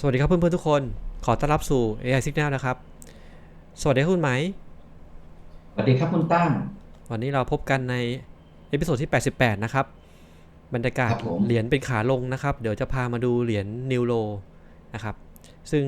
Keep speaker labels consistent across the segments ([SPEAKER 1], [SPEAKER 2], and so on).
[SPEAKER 1] สวัสดีครับเพื่อนๆทุกคน ขอต้อนรับสู่ AI Signal นะครับ สวัสดีครับคุณไหม
[SPEAKER 2] สวัสดีครับคุณตั้ง
[SPEAKER 1] วันนี้เราพบกันในเอพิโซดที่ 88 นะครับ บรรยากาศ
[SPEAKER 2] ครับผม
[SPEAKER 1] เหรียญเป็นขาลงนะครับ เดี๋ยวจะพามาดูเหรียญนิวโลนะครับ ซึ่ง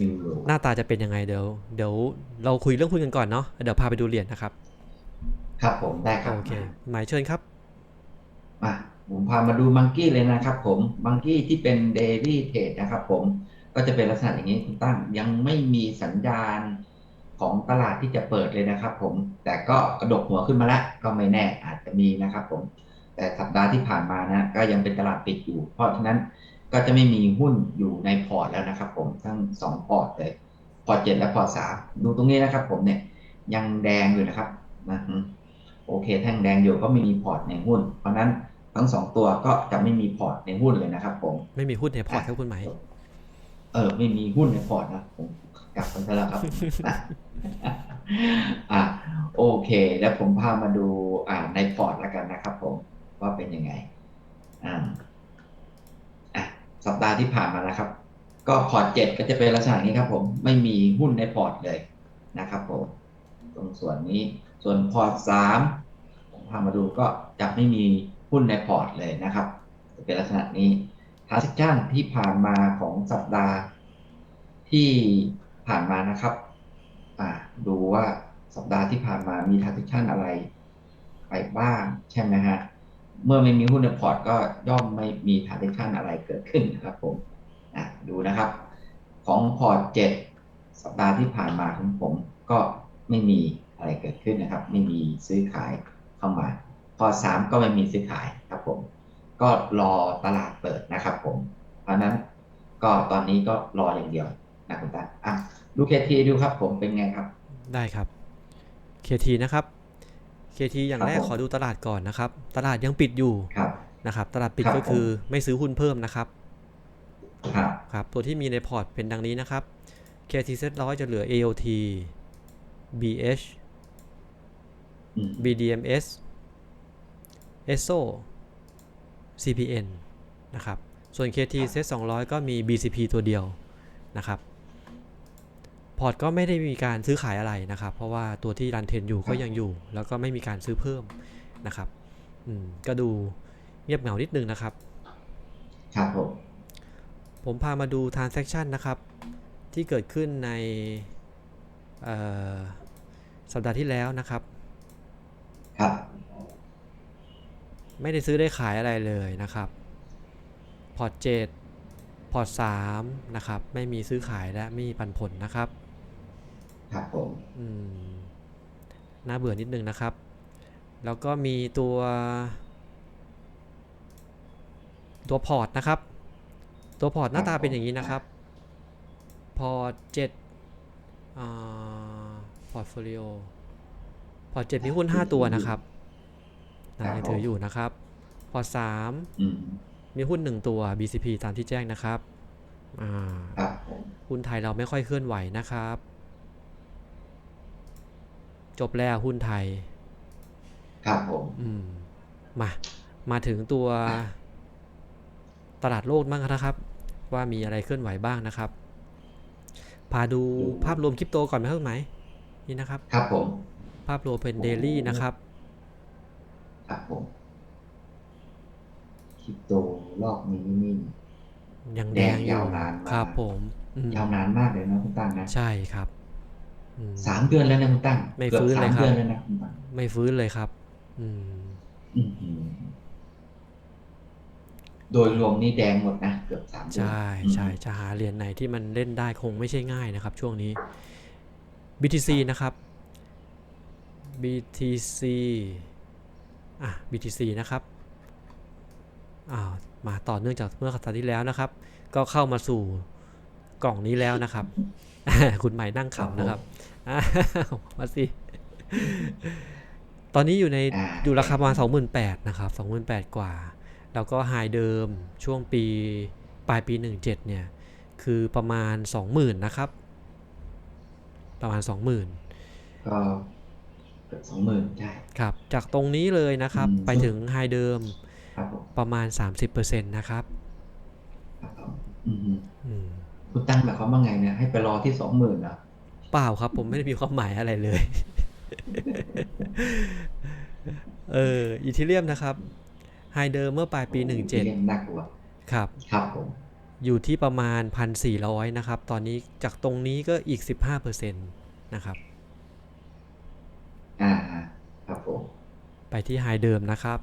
[SPEAKER 2] นิวโร
[SPEAKER 1] หน้าตาจะเป็นยังไงเดี๋ยว เดี๋ยวเราคุยเรื่องหุ้นกันก่อนเนาะ เดี๋ยวพาไปดูเหรียญนะครับ
[SPEAKER 2] ครับผม ได้ครับ
[SPEAKER 1] โอเค หมายเชิญครับ
[SPEAKER 2] มาผมพามาดูมังกี้เลยนะครับผมมังกี้ที่เป็นเดลี่เทรดนะครับผมก็จะเป็นลักษณะอย่างนี้คุณตั้งยังไม่มีสัญญาณของตลาดที่จะเปิดเลยนะครับผมแต่ก็กระดกหัวขึ้นมาแล้วก็ไม่แน่อาจจะมีนะครับผมแต่สัปดาห์ที่ผ่านมานะก็ยังเป็นตลาดปิดอยู่ เพราะฉะนั้นก็จะไม่มีหุ้นอยู่ในพอร์ตแล้วนะครับผมทั้งสองพอร์ตเลยพอร์ตเจ็ดและพอร์ตสามดูตรงนี้นะครับผมเนี่ยยังแดงอยู่นะครับนะฮะโอเคแท่งแดงอยู่ก็ไม่มีพอร์ตในหุ้น เพราะฉะนั้น ทั้งสองตัวก็จะไม่มีพอร์ตในหุ้นเลยนะครับผม
[SPEAKER 1] ไม่มีหุ้นในพอร์ตครับคุณไหม
[SPEAKER 2] เออ ไม่มีหุ้นในพอร์ตนะผมกลับกันซะแล้วครับ อะโอเค แล้วผมพามาดูอ่าในพอร์ตแล้วกันนะครับผมว่าเป็นยังไง อ่าอะสัปดาห์ที่ผ่านมานะครับ ก็พอร์ตเจ็ดก็จะเป็นลักษณะนี้ครับ ผมไม่มีหุ้นในพอร์ตเลยนะครับผม ตรงส่วนนี้ส่วนพอร์ตสามผมพามาดูก็จะไม่มี หุ้นในพอร์ตเลยนะครับจะเป็นลักษณะนี้ทาร์ c ชันที่ผ่านมาของสัปดาห์ที่ผ่านมานะครับอ่าดูว่าสัปดาห์ที่ผ่านมามีทาร์ c ชันอะไรไปบ้างใช่ไหมฮะ เมื่อไม่มีหุ้นในพอร์ตก็ย่อมไม่มีทาร์ c ชันอะไรเกิดขึ้นนะครับผมอะดูนะครับ ของพอร์ตเจ็ดสัปดาห์ที่ผ่านมาของผมก็ไม่มีอะไรเกิดขึ้นนะครับ ไม่มีซื้อขายเข้ามา อร์ตสามก็ไม่มีซื้อขายครับผม ก็รอตลาดเปิดนะครับผม เพราะฉะนั้นก็ตอนนี้ก็รออย่างเดียวนะคุณตาอะดูเคทีดูครับผมเป็นไงครับ
[SPEAKER 1] ได้ครับ KT นะครับ KT อย่าง
[SPEAKER 2] ครับ
[SPEAKER 1] แรก
[SPEAKER 2] ผม
[SPEAKER 1] ขอดูตลาดก่อนนะครับ ตลาดยังปิดอยู่
[SPEAKER 2] ครับ
[SPEAKER 1] นะครับ ตลาดปิด
[SPEAKER 2] ครับ
[SPEAKER 1] ก็คือ
[SPEAKER 2] ผม
[SPEAKER 1] ไม่ซื้อหุ้นเพิ่มนะครับ
[SPEAKER 2] ครับ
[SPEAKER 1] ครับ ตัวที่มีในพอร์ตเป็นดังนี้นะครับ KT เซ็ตร้อยจะเหลือ AOT BH
[SPEAKER 2] อืม
[SPEAKER 1] BDMs ESSO CPN นะครับ ส่วน KT เซ็ต200 ก็มี BCP ตัวเดียวนะครับ พอร์ตก็ไม่ได้มีการซื้อขายอะไรนะครับ เพราะว่าตัวที่รันเทนอยู่ก็ยังอยู่ แล้วก็ไม่มีการซื้อเพิ่มนะครับอืมก็ดูเงียบเหงานิดนึงนะครับ
[SPEAKER 2] ครับผม
[SPEAKER 1] ผมพามาดู transaction นะครับ ที่เกิดขึ้นในเอ่อสัปดาห์ที่แล้วนะครับ
[SPEAKER 2] ครับ
[SPEAKER 1] ไม่ได้ซื้อได้ขายอะไรเลยนะครับ พอร์ตเจ็ดพอร์ตสามนะครับ ไม่มีซื้อขายและไม่มีปันผลนะครับ
[SPEAKER 2] ครับผม
[SPEAKER 1] อืมน่าเบื่อนิดนึงนะครับ แล้วก็มีตัว ตัวพอร์ตนะครับ ตัวพอร์ตหน้าตาเป็นอย่างนี้นะครับ พอร์ตเจ็ดอ่าพอร์ตโฟลิโอพอร์ตเจ็ดมีหุ้น5ตัวนะครับ นะยังถืออยู่นะครับ พอร์ตสาม
[SPEAKER 2] อืม
[SPEAKER 1] มีหุ้น1ตัว BCP ตามที่แจ้งนะครับอ่า
[SPEAKER 2] ครับผม
[SPEAKER 1] หุ้นไทยเราไม่ค่อยเคลื่อนไหวนะครับ จบแล้วหุ้นไทย
[SPEAKER 2] ครับผม
[SPEAKER 1] อืมมา มาถึงตัวตลาดโลกบ้างนะครับ ว่ามีอะไรเคลื่อนไหวบ้างนะครับ พาดูภาพรวมคริปโตก่อนไหมครับคุณไหมนี่นะครับ
[SPEAKER 2] ครับผม
[SPEAKER 1] ภาพรวมเป็นเดลี่นะครับ
[SPEAKER 2] ครับผมคริปโตรอบนี้นี่
[SPEAKER 1] ยัง
[SPEAKER 2] แด
[SPEAKER 1] แด
[SPEAKER 2] ง
[SPEAKER 1] งอยู่
[SPEAKER 2] ยาวนานมาก
[SPEAKER 1] ครับผมอืม
[SPEAKER 2] ยาวนานมากเลยนะคุณตั้งนะ
[SPEAKER 1] ใช่ครับอืม
[SPEAKER 2] สามเดือนแล้วนะคุณตั้ง
[SPEAKER 1] ไม่
[SPEAKER 2] กือบ
[SPEAKER 1] ฟื้นเลย
[SPEAKER 2] สาม
[SPEAKER 1] ครับ
[SPEAKER 2] เดือนแล้วนะคุณตั้ง
[SPEAKER 1] ไม่ฟื้นเลยครับอืม
[SPEAKER 2] อื้อหือโดยรวมนี่แดงหมดนะเกือบสามเดือน
[SPEAKER 1] ใช่ใช่จะหาเหรียญไหนที่มันเล่นได้คงไม่ใช่ง่ายนะครับ ช่วงนี้ BTC นะครับ BTC อะ BTC นะครับอ้าวมาต่อเนื่องจากเมื่อสัปดาห์ที่แล้วนะครับ ก็เข้ามาสู่กล่องนี้แล้วนะครับ คุณใหม่นั่งขำนะครับอ้าวมาสิ ตอนนี้อยู่ใน
[SPEAKER 2] อ่า
[SPEAKER 1] อยู่ราคาประมาณ28,000นะครับ28,000กว่า แล้วก็ไฮเดิมช่วงปีปลายปี 17 เนี่ย คือประมาณ 20,000 นะครับ ประมาณ 20,000
[SPEAKER 2] ก็เกือบสองหมื่นใช่
[SPEAKER 1] ครับ จากตรงนี้เลยนะครับ
[SPEAKER 2] อืม
[SPEAKER 1] ไปถึงไฮเดิม
[SPEAKER 2] ครับผม
[SPEAKER 1] ประมาณ 30%นะครับ
[SPEAKER 2] ครับผมอือฮึ
[SPEAKER 1] อืม
[SPEAKER 2] คุณตั้งหมายความว่าไงเนี่ยให้ไปรอที่สองหมื่นอะ
[SPEAKER 1] เปล่าครับ ผมไม่ได้มีความหมายอะไรเลย เอออีเทเรียมนะครับไฮเดิมเมื่อปลายปี
[SPEAKER 2] โอ้โหเรื่องน่ากลัว
[SPEAKER 1] 17ครับ
[SPEAKER 2] ครับผม
[SPEAKER 1] อยู่ที่ประมาณ 1,400 นะครับ ตอนนี้จากตรงนี้ก็อีก 15%นะครับ
[SPEAKER 2] อ่าครับผม
[SPEAKER 1] ไปที่ไฮเดิมนะครับ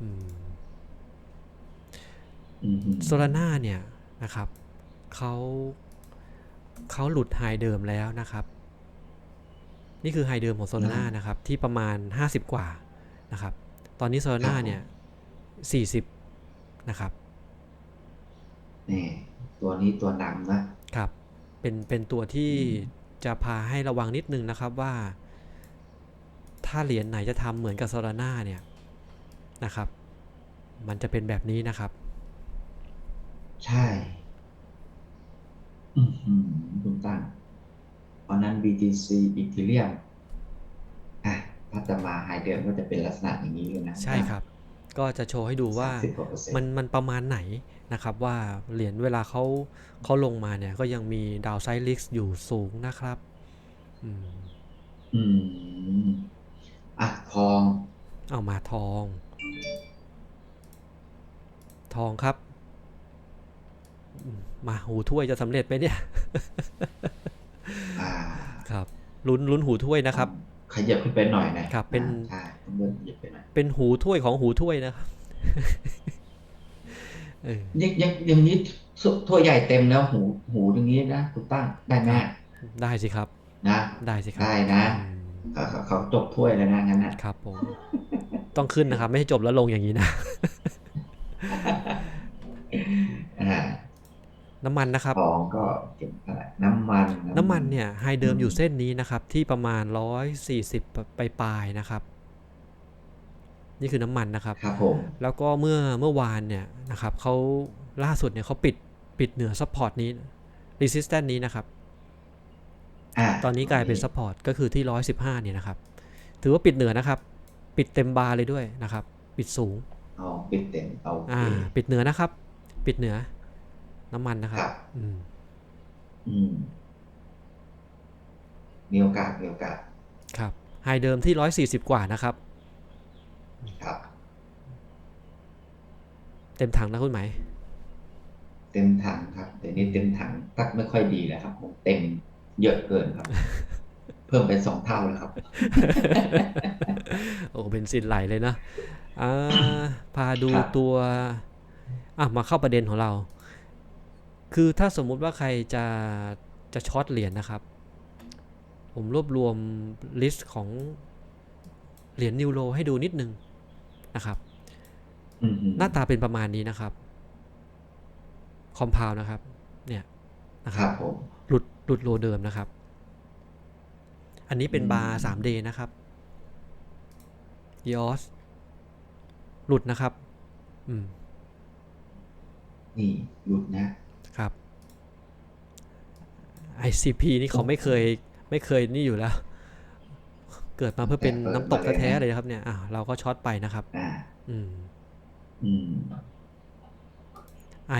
[SPEAKER 1] อืม
[SPEAKER 2] อืม
[SPEAKER 1] โซลาร่าเนี่ยนะครับเขาเขาหลุดไฮเดิมแล้วนะครับ นี่คือไฮเดิมของโซลาร่านะครับ ที่ประมาณ 50 กว่านะครับ ตอนนี้โซลาร่าเนี่ย 40 นะครับ
[SPEAKER 2] นี่ตัวนี้ตัวนำนะ
[SPEAKER 1] ครับ เป็นเป็นตัวที่จะพาให้ระวังนิดนึงนะครับว่า ถ้าเหรียญไหนจะทำเหมือนกับโซลาร่าเนี่ยนะครับ มันจะเป็นแบบนี้นะครับ
[SPEAKER 2] ใช่ อือหือคุณตั้งเพราะนั้น BTC อีเทเรียมอะถ้าจะมาไฮเดิมก็จะเป็นลักษณะอย่างนี้เลยนะ
[SPEAKER 1] ใช่ครับ ก็จะโชว์ให้ดูว่า
[SPEAKER 2] สิบกว่าเปอร์เซ็นต์
[SPEAKER 1] มันมันประมาณไหนนะครับ ว่าเหรียญเวลาเขาเขาลงมาเนี่ย ก็ยังมีดาวไซด์ลิกอยู่สูงนะครับ อืม
[SPEAKER 2] อืม อะทอง
[SPEAKER 1] เอามาทอง ทองครับอืมมาหูถ้วยจะสำเร็จไหมเนี่ย
[SPEAKER 2] อ่า
[SPEAKER 1] ครับ ลุ้นลุ้นหูถ้วยนะครับ
[SPEAKER 2] ขยับขึ้นไปหน่อยนะครับ
[SPEAKER 1] เป็น
[SPEAKER 2] อ่าใช่ต้องเลื่อนขยับไปหน่อย
[SPEAKER 1] เป็นหูถ้วยของหูถ้วยนะครับเออ
[SPEAKER 2] ยังยังอย่างนี้ถ้วยถ้วยใหญ่เต็มแล้วหูหูอย่างนี้นะคุณตั้งได้ไหม
[SPEAKER 1] ได้สิครับ
[SPEAKER 2] นะ
[SPEAKER 1] ได้สิครับ
[SPEAKER 2] ได้นะ
[SPEAKER 1] อืม
[SPEAKER 2] เขาเขาเขาจบถ้วยแล้วนะงั้นนะครับ
[SPEAKER 1] ผมต้องขึ้นนะครับ ไม่ให้จบแล้วลงอย่างนี้นะ
[SPEAKER 2] อ่า
[SPEAKER 1] น้ำมันนะครับ
[SPEAKER 2] ทองก็เก็บเท่าไหร่น้ำมัน
[SPEAKER 1] น้ำมันเนี่ยไฮเดิม
[SPEAKER 2] อืม
[SPEAKER 1] อยู่เส้นนี้นะครับ ที่ประมาณ140ปลายๆนะครับ นี่คือน้ำมันนะครับ
[SPEAKER 2] ครับผม
[SPEAKER 1] แล้วก็เมื่อเมื่อวานเนี่ยนะครับเขาล่าสุดเนี่ยเขาปิดปิดเหนือซัพพอร์ตนี้ resistance นี้นะครับ
[SPEAKER 2] อ่า
[SPEAKER 1] ตอนนี้กลายเป็นซัพพอร์ตก็คือที่115เนี่ยนะครับ ถือว่าปิดเหนือนะครับ ปิดเต็มบาร์เลยด้วยนะครับ ปิดสูง
[SPEAKER 2] เอาปิดเต็มเอาโอเค
[SPEAKER 1] อ่า ปิดเหนือนะครับ ปิดเหนือ น้ำมันนะครับ
[SPEAKER 2] ครับ
[SPEAKER 1] อืม
[SPEAKER 2] อืมมีโอกาสมีโอกาส
[SPEAKER 1] ครับไฮเดิมที่140กว่านะครับ
[SPEAKER 2] ครับ
[SPEAKER 1] เต็มถังนะคุณไหมาย
[SPEAKER 2] เต็มถังครับแต่นี้เต็มถังตักไม่ค่อยดีแล้วครับผมเต็ม เยอะเกินครับ เพิ่มเป็นสองเท่าแล้วครับ
[SPEAKER 1] โอ้เป็นสินไหลเลยนะอ่าพาดู
[SPEAKER 2] ครับ
[SPEAKER 1] ตัวอะมาเข้าประเด็นของเรา คือถ้าสมมุติว่าใครจะจะช็อตเหรียญนะครับ ผมรวบรวมลิสต์ของเหรียญนิวโรให้ดูนิดนึงนะครับ
[SPEAKER 2] อืม
[SPEAKER 1] หน้าตาเป็นประมาณนี้นะครับ คอมเพลนะครับ เนี่ยนะ
[SPEAKER 2] ค
[SPEAKER 1] ครั
[SPEAKER 2] รั
[SPEAKER 1] บบ
[SPEAKER 2] ผม
[SPEAKER 1] หลุดหลุดโลเดิมนะครับ อันนี้เป็น
[SPEAKER 2] อืม
[SPEAKER 1] บาร์ 3D นะครับยอสหลุดนะครับ อืม
[SPEAKER 2] นี่หลุดนะ
[SPEAKER 1] ครับ ICP นี่เขาไม่เคย ไม่เคยนี่อยู่แล้ว เกิดมาเพื่อเป็น
[SPEAKER 2] แต่เปิด
[SPEAKER 1] น้ำตก
[SPEAKER 2] มาเลยนะ
[SPEAKER 1] แท้ๆเลยครับ เนี่ยอ่าเราก็ช็อตไปนะครับ
[SPEAKER 2] อ่า
[SPEAKER 1] อืม
[SPEAKER 2] อืม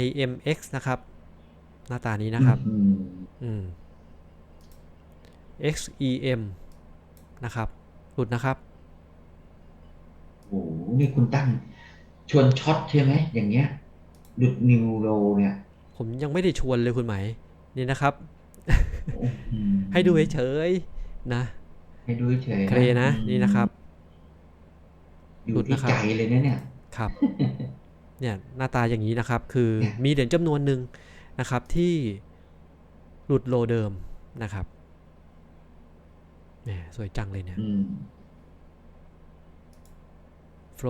[SPEAKER 1] IMX นะครับ หน้าตานี้นะครับ
[SPEAKER 2] อืม
[SPEAKER 1] อืม XEM นะครับ หลุดนะครับ
[SPEAKER 2] โอ้โห นี่คุณตั้ง ชวนช็อตใช่ไหม อย่างเงี้ย หลุดนิวโรเนี่ย
[SPEAKER 1] ผมยังไม่ได้ชวนเลยคุณไหมายนี่นะครับ
[SPEAKER 2] อืม
[SPEAKER 1] ให้ดูเฉยๆนะ
[SPEAKER 2] ให้ดูเฉยๆ
[SPEAKER 1] เคลนะ
[SPEAKER 2] อืม
[SPEAKER 1] นี่นะครับ
[SPEAKER 2] อยู่
[SPEAKER 1] หลุด
[SPEAKER 2] ที่
[SPEAKER 1] นะครับ
[SPEAKER 2] ใจเลยนะเนี่ย
[SPEAKER 1] ครับ เนี่ยหน้าตาอย่างนี้นะครับ คือ
[SPEAKER 2] เนี่ย
[SPEAKER 1] มีเหรียญจำนวนหนึ่ง นะครับที่หลุดโลเดิมนะครับเนี่ยสวยจังเลยเนี่ย
[SPEAKER 2] อืม
[SPEAKER 1] โฟล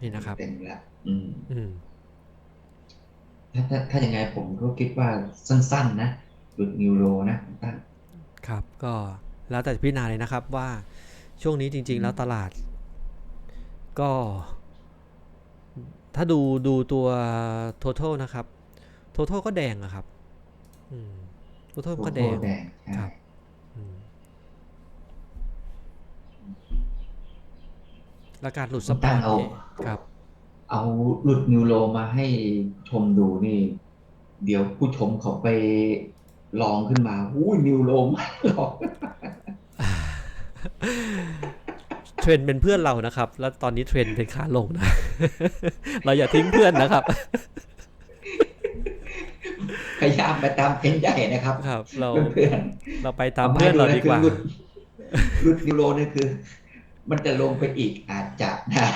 [SPEAKER 1] นี่นะครับ
[SPEAKER 2] เต็มละอืม
[SPEAKER 1] อืม
[SPEAKER 2] ถ้าถ้าถ้ายังไงผมก็คิดว่าสั้น ๆ นะหลุดนิวโรนะคุณตั้ง
[SPEAKER 1] ครับก็แล้วแต่พิจารณาเลยนะครับว่าช่วงนี้จริง ๆ แล้วตลาด ก็ ถ้าดูดูตัว total นะครับ total ก็แดงอะครับ อืม total ก็แดง
[SPEAKER 2] แดงใช่
[SPEAKER 1] ครับอืมแล้วการหลุด
[SPEAKER 2] คุ
[SPEAKER 1] ส
[SPEAKER 2] ณ
[SPEAKER 1] ปอ
[SPEAKER 2] ตั้ง
[SPEAKER 1] ร์ต
[SPEAKER 2] เอา
[SPEAKER 1] นี่ครับ
[SPEAKER 2] เอาหลุดนิวโรมาให้ชมดูนี่ เดี๋ยวผู้ชมเขาไปลองขึ้นมาอู้นิวโรมาลอง
[SPEAKER 1] เทรนด์เป็นเพื่อนเรานะครับ แล้วตอนนี้เทรนด์เป็นขาลงนะ เราอย่าทิ้งเพื่อนนะครับ
[SPEAKER 2] พยายามไปตามเทรนด์ใหญ่นะครับ
[SPEAKER 1] ครับ เรา
[SPEAKER 2] เพื่อน
[SPEAKER 1] เราไป
[SPEAKER 2] ๆ
[SPEAKER 1] ตามเพื่อนเราดีกว่า
[SPEAKER 2] คือหลุดหลุดนิวโรนี่คือ มันจะลงไปอีกอาจจะนะ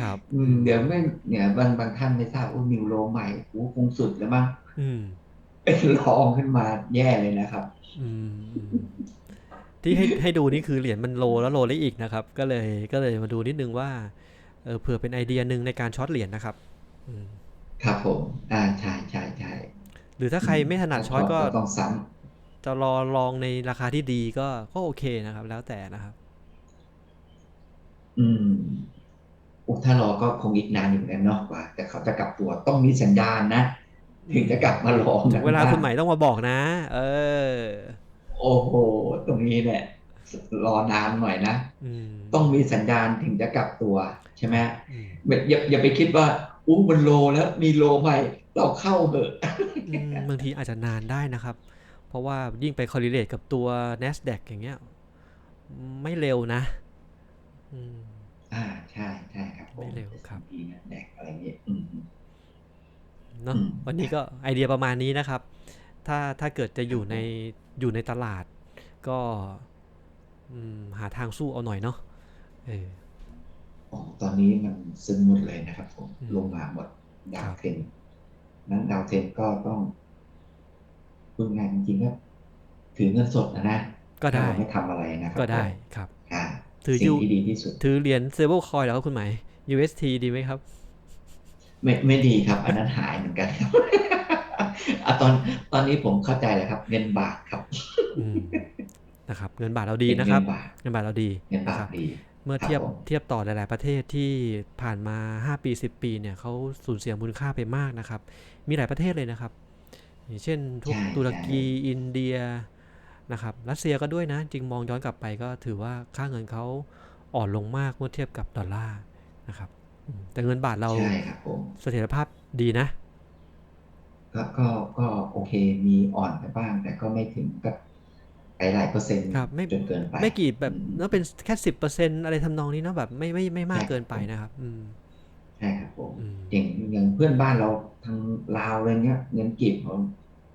[SPEAKER 2] ครับอืมเดี๋ยวไม่เนี่ยบางบางท่านไม่ทราบว่านิวโรใหม่โอ้คงสุดแล้วมั้ง
[SPEAKER 1] อืม
[SPEAKER 2] เป็นรองขึ้นมาแย่เลยนะครับ
[SPEAKER 1] อืมอืม ที่ให้ให้ดูนี่คือเหรียญมันโลแล้วโลได้อีกนะครับ ก็เลยก็เลยมาดูนิดนึงว่าเออเผื่อเป็นไอเดียหนึ่งในการช็อตเหรียญนะครับอืม
[SPEAKER 2] ครับผม อ่าใช่ใช่ใช่
[SPEAKER 1] หรือถ้าใครไม่ถนัดช็อตก็
[SPEAKER 2] ต้องซ้
[SPEAKER 1] จะรอลองในราคาที่ดีก็ก็โอเคนะครับ แล้วแต่นะครับำ
[SPEAKER 2] อืมอุยถ้ารอก็คงอีกนานอยู่เหมือนกันเนาะกว่า แต่เขาจะกลับตัวต้องมีสัญญาณนะ ถึงจะกลับมาลอง
[SPEAKER 1] ถึ
[SPEAKER 2] กัน
[SPEAKER 1] งเวลา
[SPEAKER 2] บ้ง
[SPEAKER 1] คุณใหม่ต้องมาบอกนะ เออ
[SPEAKER 2] โอ้โห ตรงนี้เนี่ยรอนานหน่อยนะ
[SPEAKER 1] อืม
[SPEAKER 2] ต้องมีสัญญาณถึงจะกลับตัวใช่ไหม
[SPEAKER 1] อืม
[SPEAKER 2] อย่าอย่าอย่าไปคิดว่าอู้มันโลแล้วมีโลใหม่เราเข้าเถอะ
[SPEAKER 1] อืมบางทีอาจจะนานได้นะครับ เพราะว่ายิ่งไป correlate กับตัว NASDAQ อย่างเงี้ย ไม่เร็วนะอืม
[SPEAKER 2] อ่าใช่ใช่ครับผม
[SPEAKER 1] ไม่เร็วครับ
[SPEAKER 2] S&P นะแดกอะไรเงี้ยอืม
[SPEAKER 1] เนาะ
[SPEAKER 2] อืม
[SPEAKER 1] วันนี้ก็ไอเดียประมาณนี้นะครับ ถ้าถ้าเกิดจะอยู่ในอยู่ในตลาด ก็อืมหาทางสู้เอาหน่อยเนาะเออ
[SPEAKER 2] อ๋อตอนนี้มันซึมหมดเลยนะครับผม
[SPEAKER 1] อืม
[SPEAKER 2] ลงมาหมดดา
[SPEAKER 1] ควรับ
[SPEAKER 2] เทรนนั้นดาวเทรนก็ต้องพูดง่ายจริงๆก็ถือเงินสดนะนะ
[SPEAKER 1] ก็ได้
[SPEAKER 2] ถ้าเราไม่ทำอะไรนะครับ
[SPEAKER 1] ก็ได้
[SPEAKER 2] ผม
[SPEAKER 1] ครับ
[SPEAKER 2] อ่า
[SPEAKER 1] ถือ
[SPEAKER 2] สิ่
[SPEAKER 1] ยู
[SPEAKER 2] งที่ดีที่สุด
[SPEAKER 1] ถือเหรียญ stable coin แล้วคุณหมาย UST ดีไหมครับ
[SPEAKER 2] ไม่ไม่ดีครับ อันนั้นหายเหมือนกันครับอะ ตอนตอนนี้ผมเข้าใจแล้วครับ เงินบาทครับ
[SPEAKER 1] อืมนะครับ เงินบาทเราดีนะครับ
[SPEAKER 2] เงินบาท
[SPEAKER 1] เงินบาทเราดี
[SPEAKER 2] เงินบา
[SPEAKER 1] นะค
[SPEAKER 2] ท
[SPEAKER 1] รับ
[SPEAKER 2] ดี
[SPEAKER 1] เมื่อ
[SPEAKER 2] ครับ
[SPEAKER 1] เทียบ
[SPEAKER 2] ผม
[SPEAKER 1] เทียบต่อหลาย ๆ ประเทศที่ผ่านมา 5 ปี 10 ปีเนี่ยเขาสูญเสียมูลค่าไปมากนะครับ มีหลายประเทศเลยนะครับ อย่างเช่นทุก
[SPEAKER 2] ใช่
[SPEAKER 1] ตุรกี
[SPEAKER 2] ใช่
[SPEAKER 1] อินเดียนะครับรัสเซียก็ด้วยนะ จริงมองย้อนกลับไปก็ถือว่าค่าเงินเขาอ่อนลงมากเมื่อเทียบกับดอลลาร์นะครับอืมแต่เงินบาทเรา
[SPEAKER 2] ใช่ครับผม
[SPEAKER 1] เสถียรภาพดีนะ
[SPEAKER 2] ก็ก็ก็โอเคมีอ่อนไปบ้าง แต่ก็ไม่ถึงกับไปหลายเปอร์เซ็นต์
[SPEAKER 1] ครับไม่
[SPEAKER 2] จนเกินไป
[SPEAKER 1] ไม่กี่แบบ
[SPEAKER 2] อืม
[SPEAKER 1] แล้วเป็นแค่สิบเปอร์เซ็นอะไรทำนองนี้เนาะแบบไม่ไม่ไม่มาก
[SPEAKER 2] ใช่
[SPEAKER 1] เกินไปนะครับ อืม
[SPEAKER 2] ใช่ครับผม
[SPEAKER 1] อืม
[SPEAKER 2] อย่างอย่างเพื่อนบ้านเราทางลาวอะไรเงี้ยเงินกีบเขา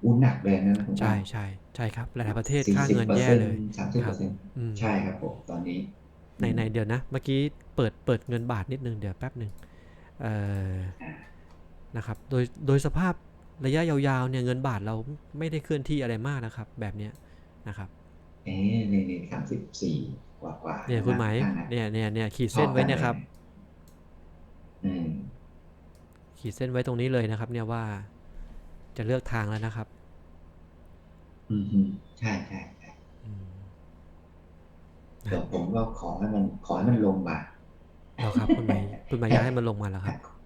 [SPEAKER 2] อุ้นหนักเลยนะผม
[SPEAKER 1] ใช่ใช่ใช่ครับหลายๆประเทศ
[SPEAKER 2] สี่
[SPEAKER 1] ค่า
[SPEAKER 2] สิบ
[SPEAKER 1] เงิน
[SPEAKER 2] เปอร์
[SPEAKER 1] แย่
[SPEAKER 2] เซ็นต์
[SPEAKER 1] เลย
[SPEAKER 2] สามสิบเปอร์เซ็นต์
[SPEAKER 1] อืม
[SPEAKER 2] ใช่ครับผมตอนนี้
[SPEAKER 1] ในในเดี๋ยวนะ เมื่อกี้เปิดเปิดเงินบาทนิดนึงเดี๋ยวแป๊บหนึ่งเอ่อนะครับ โดยโดยสภาพ ระยะยาวๆเนี่ยเงินบาทเราไม่ได้เคลื่อนที่อะไรมากนะครับ แบบเนี้ยนะครับ
[SPEAKER 2] เอ๊ะในในสามสิบสี่กว่ากว่า
[SPEAKER 1] เนี่ยคุณหมาย
[SPEAKER 2] ข้างนั้น
[SPEAKER 1] เนี่ยเนี่ยเนี่ยขีดเส้นไว้เนะครับ
[SPEAKER 2] อืม
[SPEAKER 1] ขีดเส้นไว้ตรงนี้เลยนะครับ เนี่ยว่าจะเลือกทางแล้วนะครับ
[SPEAKER 2] อืมอืมใช่ใช่ใช่
[SPEAKER 1] อืม
[SPEAKER 2] เดี๋ยวผมก็ขอให้มันขอให้มันลงมา
[SPEAKER 1] เอาครับ คุณหมายคุณหมายอยากให้มันลงมาแล้วครับ
[SPEAKER 2] อ่าใช่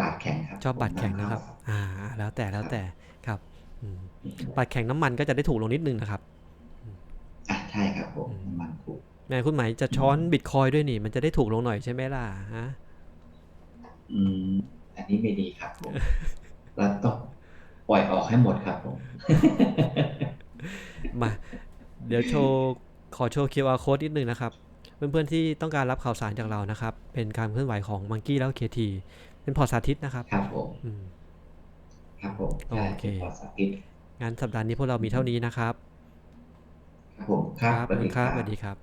[SPEAKER 2] บาทแข็งครับ
[SPEAKER 1] ชอบบัตรแข็งนะครับ
[SPEAKER 2] ผม
[SPEAKER 1] อ่า แล้วแต่แล้วแต่ครับอืม
[SPEAKER 2] เอา
[SPEAKER 1] บัตรแข็งน้ำมันก็จะได้ถูกลงนิดนึงนะครับ
[SPEAKER 2] อะใช่ครับผม
[SPEAKER 1] อืม
[SPEAKER 2] น้ำมันถูก
[SPEAKER 1] แม่คุณหมายจะช้อนบิตคอยด้วยนี่มันจะได้ถูกลงหน่อยใช่ไหมล่ะฮะ
[SPEAKER 2] อืมอันนี้ไม่ดีครับผมเราต้องปล่อยออกให้หมดครับผม
[SPEAKER 1] มา เดี๋ยวโชว์ขอโชว์ QR code นิดนึงนะครับ เพื่อนๆที่ต้องการรับข่าวสารจากเรานะครับ เป็นการเคลื่อนไหวของมังกี้แล้วเคที เป็นพอร์ตสาธิตนะครับ
[SPEAKER 2] ครับผม
[SPEAKER 1] อืม
[SPEAKER 2] ครับผมใช่
[SPEAKER 1] โอเค
[SPEAKER 2] ขอสาธิต
[SPEAKER 1] งั้นสัปดาห์นี้พวกเรามีเท่านี้นะครับ
[SPEAKER 2] ครับผมครับ
[SPEAKER 1] ขอบคุณครับสวัสดีครับ